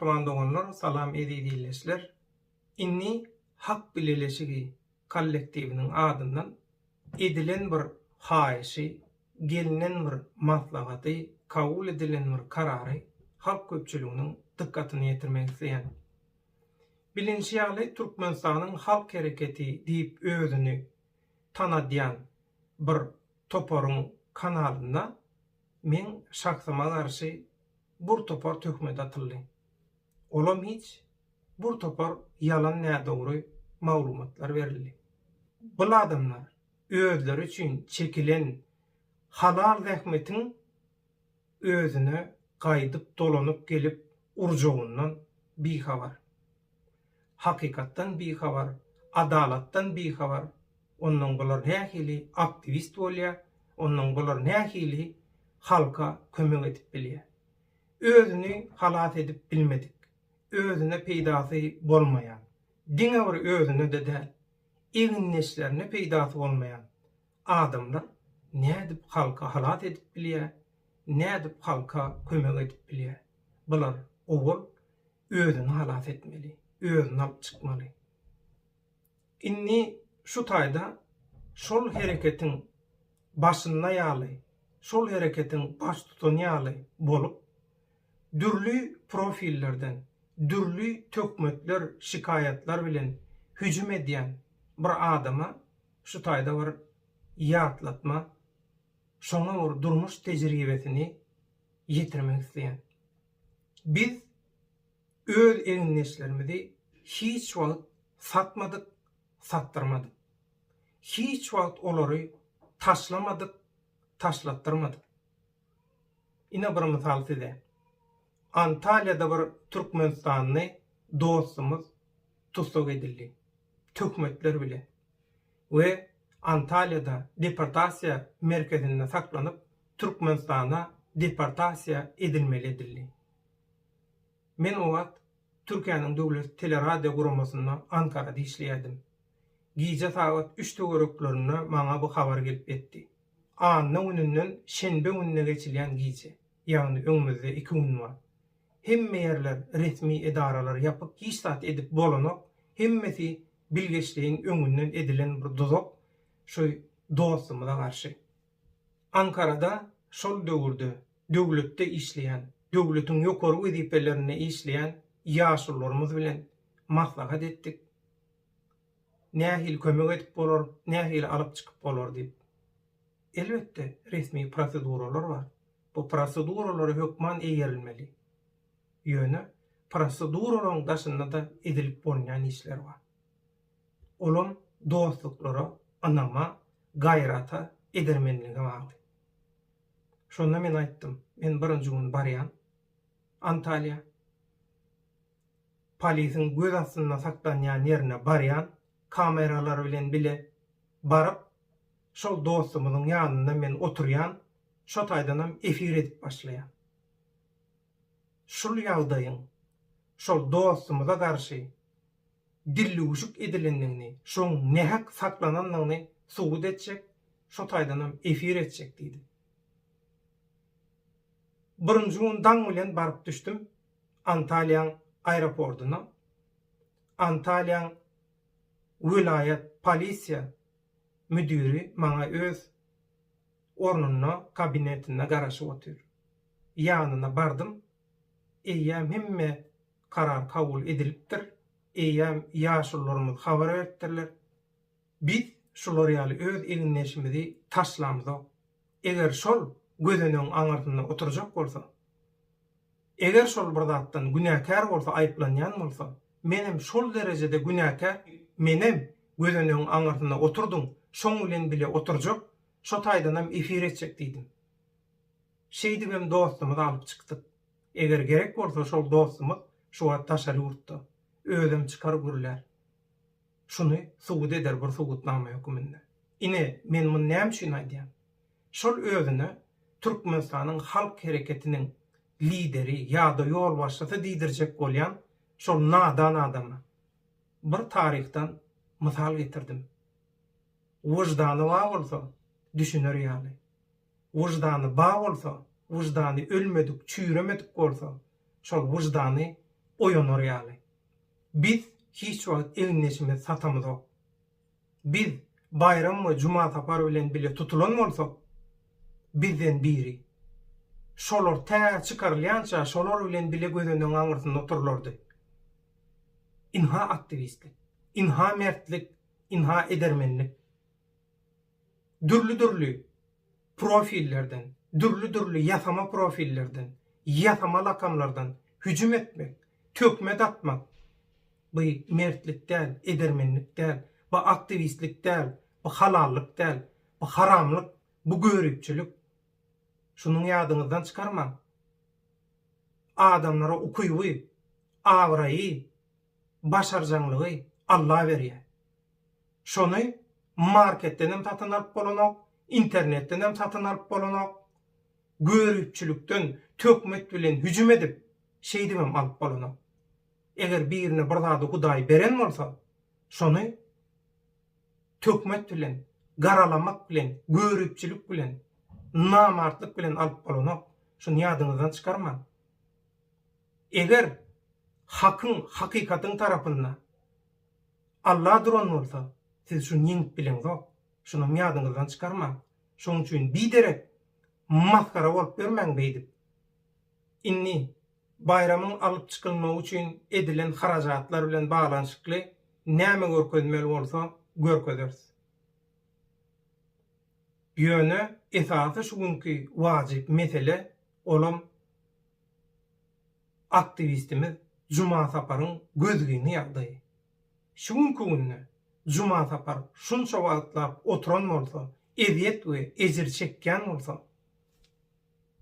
Dogonlar, salam edidiyleşler. Inni hak bileleşigi kollektivinin adından edilen bir haýyşy, gelinen bir maslahaty, kabul edilen bir karary halk köpçüliginiň dikkatyny ýetirmek isleýän. Bilinçli ýaly Türkmenistanyň halk hereketi diýip özüni tanadýan bir toporuň kanalynda men şahsyma garşy bur topar tökmede atyldy. Olam hiç bur topar yalan nä dogry maglumatlar berildi. Bu adamlar özleri üçin çekilen halal zähmetiň özüne gaýdyp dolanyp gelip urjogyndan bir habar. Hakykatdan bir habar, adalatdan bir habar. Ondan bolar nähili aktivist bolýar, ondan bolar nähili halka kömek edip bilýär. Özüni halat edip bilmedik. özüne peýdasy bolmaýan, diňe bir özüne de däl, egin neslerine peýdasy bolmaýan adamlar nädip halka halat edip bilýär, nädip halka kömek edip bilýär. Bular owul özüni halat etmeli, özüni alyp çykmaly. Inni şu taýda şol hereketin başyna ýaly, şol hereketin baş tutan ýaly bolup dürli profillerden dürlü tökmetler, şikayetler bilen hücum edýän bir adama şu taýda bir ýatlatma, şoňa bir durmuş tejribesini ýetirmek isleýän. Biz öz eňneşlerimizi hiç wagt satmadyk, sattyrmadyk. Hiç wagt olary taşlamadyk, taşlattyrmadyk. Ina bir misal size. Antalya'da bir Türkmenistanlı dostumuz tutsuk edildi. Tökmetler bile. Ve Antalya'da deportasiya merkezinde saklanıp Türkmenistan'a deportasiya edilmeli edildi. Men o wagt Türkiýanyň döwlet teleradio guramasynda Ankara'da işleýärdim. Giýje saat 3 töwereklerinde maňa bu habar gelip etdi. Anyň önünden şenbe gününe geçilýän giýje. Ýagny öňümizde 2 gün bar. Hemme ýerler resmi edaralar ýapyp giýsat edip bolanyp, hemmesi bilgeçliğin öňünden edilen bir dozok şu dostumyza garşy. Ankara'da şol döwürde döwletde işleýän, döwletiň ýokary wezipelerini işleýän ýaşullarymyz bilen maslahat etdik. Nähil kömek edip bolar, nähil alyp çykyp bolar diýip. Elbetde resmi proseduralar bar. Bu proseduralary hökman eýerilmeli. Ýöne proseduralaryň daşynda da edilip bolmaýan işler bar. Olam dostluklara, anama, gayrata edermenligi bagly. Şonda men aýtdym, men birinji gün barýan Antalya polisiň göz astynda saklanýan ýerine barýan kameralar bilen bile barıp şol dostumyzyň ýanynda men oturýan şo taýdanam efir edip başlaýan. Şol ýagdaýyň şol dostumyza garşy dilli uşuk edilendigini, şoň nähak saklananlygyny subut etjek, şo taýdanam efir etjek diýdi. Birinji gün daň bilen baryp düşdüm Antalyaň aeroportuna. Antalyaň vilayet polisiýa müdiri maňa öz ornuна kabinetine garaşyp otur. Ýanyna bardym. Eýýäm hemme karar kabul edilipdir. Eýýäm ýaşullarymyz habar beripdirler. Biz şolar ýaly öz elinleşimizi taşlamyzok. Eger şol gözüniň aňartynda oturjak bolsa, eger şol bir zatdan günäkär bolsa, aýplanýan bolsa, menem şol derejede günäkär, menem gözüniň aňartynda oturdum, şoň bilen bile oturjak, şo taýdanam efir etjek diýdim. Şeýdi benim dostumy da alyp çykdyk. Eger gerek bolsa şol dostumuz şu taşary urtdy. Özüm çykar gürler. Şunu suwud eder bir suwudnama höküminde. Ine men mun näme üçin aýdýam? Şol özüni Türkmenistanyň halk hereketiniň lideri ýa-da ýol başçysy diýdirjek bolýan şol nadan adamy. Bir tarihtan mysal getirdim. Wujdany wa bolsa, ýaly. Wujdany ba bolsa, wujdany ölmedik, çüýremedik bolsa, şol wyjdany oýanor ýaly. Biz hiç wagt eginleşime satamyzok. Biz bayram we juma tapar bilen bile tutulan bolsak, bizden biri. Şolar tä çykarylýança şolar bilen bile gözünden aňyrsyn oturlardy. Aktivistlik, inha mertlik, inha edermenlik. Dürlü dürlü profillerden, dürlü dürlü yasama profillerden, yasama lakamlardan hücum etmek, tökme atmak, bu mertlik del, edermenlik del, bu aktivistlik del, bu halallık del, bu haramlık, bu görüpçülük. Şunun yadyňyzdan çykarma. Adamlara ukuyuwy, awraýy, başarjanlygy Allah berýär. Şonu marketden hem satın alıp bolanok, internetten hem satın alıp bolanok, görüpçülükden tökmek bilen hücum edip şey demem alıp bolanok. Eger birine bir zady Hudaý beren bolsa, şonu tökmek bilen, garalamak bilen, görüpçülük bilen, namartlyk bilen alıp bolanok. Şunu yadyňyzdan çykarma. Eger hakyň, hakikatyň tarapyndan Allah duran bolsa, siz şunu ýeňip bilen zok. Şunu ýadyňyzdan çykarma. Şoň üçin biderek maskara bolup bermäň beýdip. Inni bayramyň alyp çykylmagy üçin edilen harajatlar bilen baglanyşykly näme görkezmeli bolsa görkezeriz. Ýöne esasy şu günkü wajyp mesele olam aktivistimiz Juma Saparyň gözgini ýagdaý. Şu günkü günne Juma Sapar şunça wagtlap oturan bolsa, eziýet we ejir çekýän bolsa,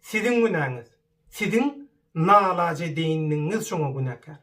sizin günäňiz, sizin nalaje deýindiňiz şoňa günäkär.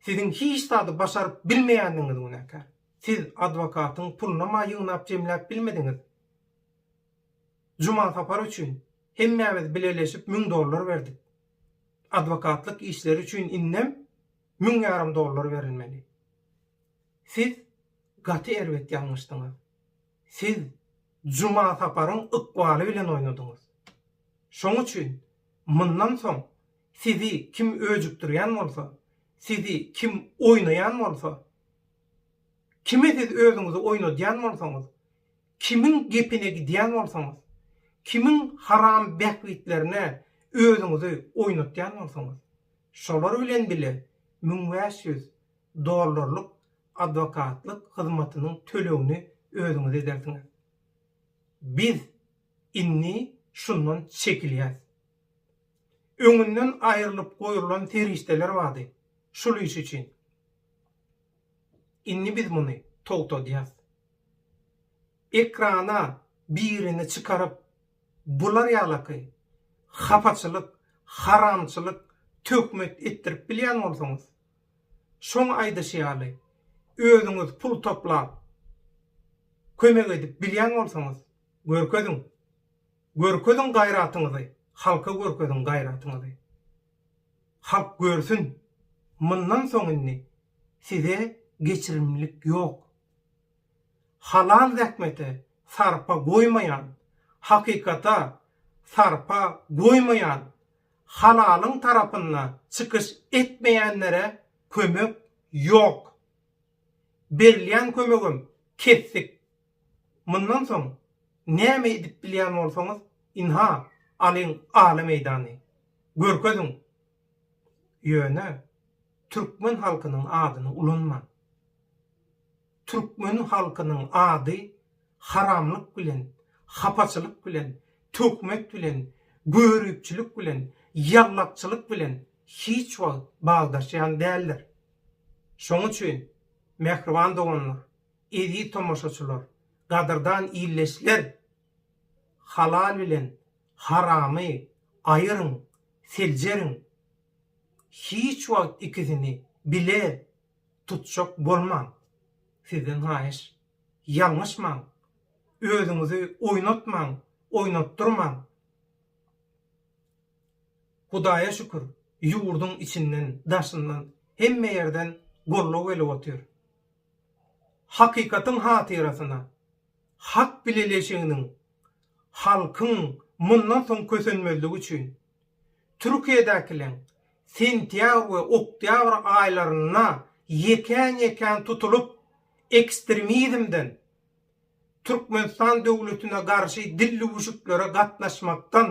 Sizin hiç tadı başaryp bilmeýändiňiz günäkär. Siz adwokatyň puluna maýygnap jemläp bilmediňiz. Juma Sapar üçin hemmämiz bileleşip 1000 dollar berdik. Adwokatlyk işleri üçin innem 1000 ýarym dollar berilmeli. Siz gaty erwet ýalňyşdyňyz. Siz Juma Saparyň ykbaly bilen oýnadyňyz. Şoň üçin mundan soň sizi kim öjükdirýän bolsa, sizi kim oýnaýan bolsa, kime siz özüňizi oýnadýan bolsaňyz, kimin gepine gidýän bolsaňyz, kimin haram bähwitlerine özüňizi oýnatýan bolsaňyz, şolar bilen bile 1500 dollarlyk adwokatlyk hyzmatynyň tölegini özüňiz edersiňiz. Biz inni şundan çekilýäs. Öňünden aýrylyp goýulan terişdeler wady. Şol iş üçin. Inni biz muny togtadýas. Ekrana birini çıkarıp bular ýalaky hapaçylyk, haramçylyk tökmek ettirip bilýän bolsaňyz, şoň aýdaşýaly özüňiz pul toplap kömek edip bilýän bolsaňyz, görkezin. Görkezin gaýratyňyzy, halka görkezin gaýratyňyzy. Halk görsün. Mundan soňyny size geçirimlik ýok. Halal zäkmete sarpa goýmaýan, hakykata sarpa goýmaýan, halalyň tarapyndan çykyş etmeýänlere kömek ýok. Berilýän kömegim kesik. Mundan soň näme edip bilýän bolsaňyz, inha alyň aly meýdany. Görkezin. Ýöne Türkmen halkynyň adyny ulanma. Türkmen halkynyň ady haramlyk bilen, hapaçylyk bilen, tökmek bilen, görüpçülük bilen, yallakçılık bilen hiç wagt bagdaşýan däldir. Şoň üçin mehriban doganlar, edi tomoşaçylar, gadyrdan illeşler halal bilen haramy aýyryn, seljerin hiç wagt ikisini bile tutşak bolman. Sizin haýyş ýalňyşmaň. Özüňizi oýnatmaň, oýnatdyrmaň. Hudaýa şükür, ýurdun içinden, daşyndan, hemme ýerden gollu gelip otýar. Hakikatyň hatyrasyna, hak bileleşiginiň, halkyň mundan soň kösenmezligi üçin Türkiýedäkiler sentyabr we oktyabr aýlaryna yeken-yeken tutulup ekstremizmden Türkmenistan döwletine garşy dilli uşuklere gatnaşmaktan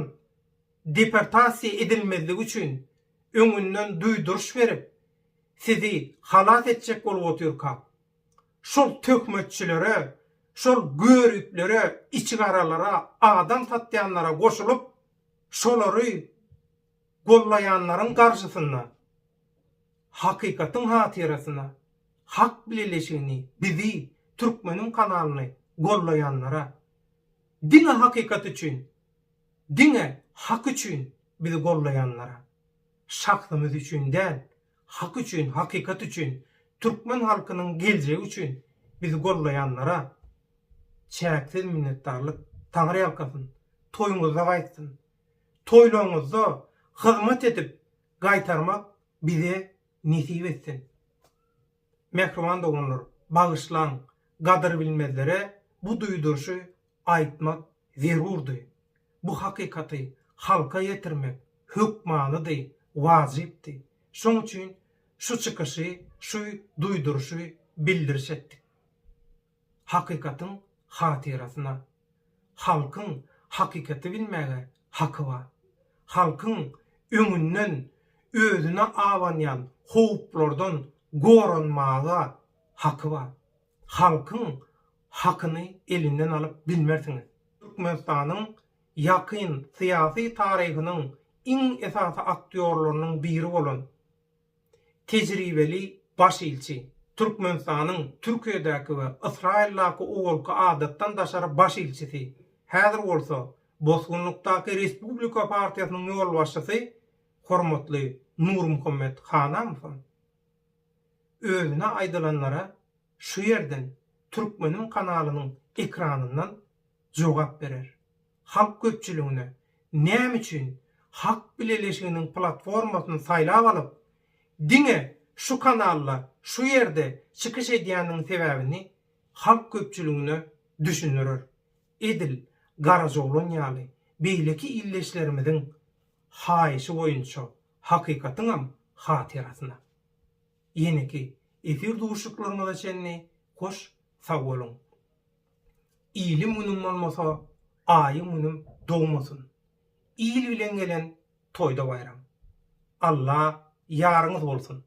deportasiýa edilmezligi üçin öňünden duýduruş berip sizi halat etjek bolup oturka. Şol tökmetçilere, şol görüklere, içgaralara, adam satýanlara goşulup şolary gollayanların karşısında hakikatin hatirasyna hak bileleşini bizi Türkmenin kanalını gollayanlara dine hakikat için dine hak için bizi gollayanlara şahlımız için değil hak için hakikat için Türkmen halkının geleceği için bizi gollayanlara çeksiz minnettarlık Tanrı yalkasın toyunuzda gaýtsyn toylaňyzda hyzmat edip gaýtarmak bize nisip etsin. Mehriban dogunlar, bağışlan, gadyr bilmezlere bu duýdurşy aýtmak zerurdy. Bu hakikaty halka yetirmek hükmanydy, wajypdy. Şoň üçin şu çykyşy, şu duýdurşy bildirş etdik. Hakikatin hatirasyna, halkın hakikati bilmäge haky bar. halkın öňünden özüne awanyan howplardan goranmaga haky bar. Halkın hakyny elinden alıp bilmersiňiz. Türkmenistanyň ýakyn syýasy taryhynyň iň esasy aktyorlarynyň biri bolan tejribeli baş ilçi Türkmenistanyň Türkiýedäki we Israildaky owalky adatdan daşary baş ilçisi. Häzir bolsa Bozgunlukdaky Respublika Partiýasynyň ýol başçysy hormatly Nur Muhammed Hanamov özüne aýdylanlara şu ýerden Türkmenin kanalynyň ekranyndan jogap berer. Halk köpçüligine näme üçin hak bileleşiginiň platformasyny saýlap alyp diňe şu kanalla şu ýerde çykyş edýäniň sebäbini halk köpçüligine düşünürür. Edil garazolun ýaly beýleki illeşlerimizin haýyşy boýunça hakykatynam hatirasyna. Ýene-ki efir duşuklaryna çenni hoş sag bolun. Ilim munum bolmasa aýy munum dogmasyn. İl bilen gelen toýda bayram. Allah ýarňyz bolsun.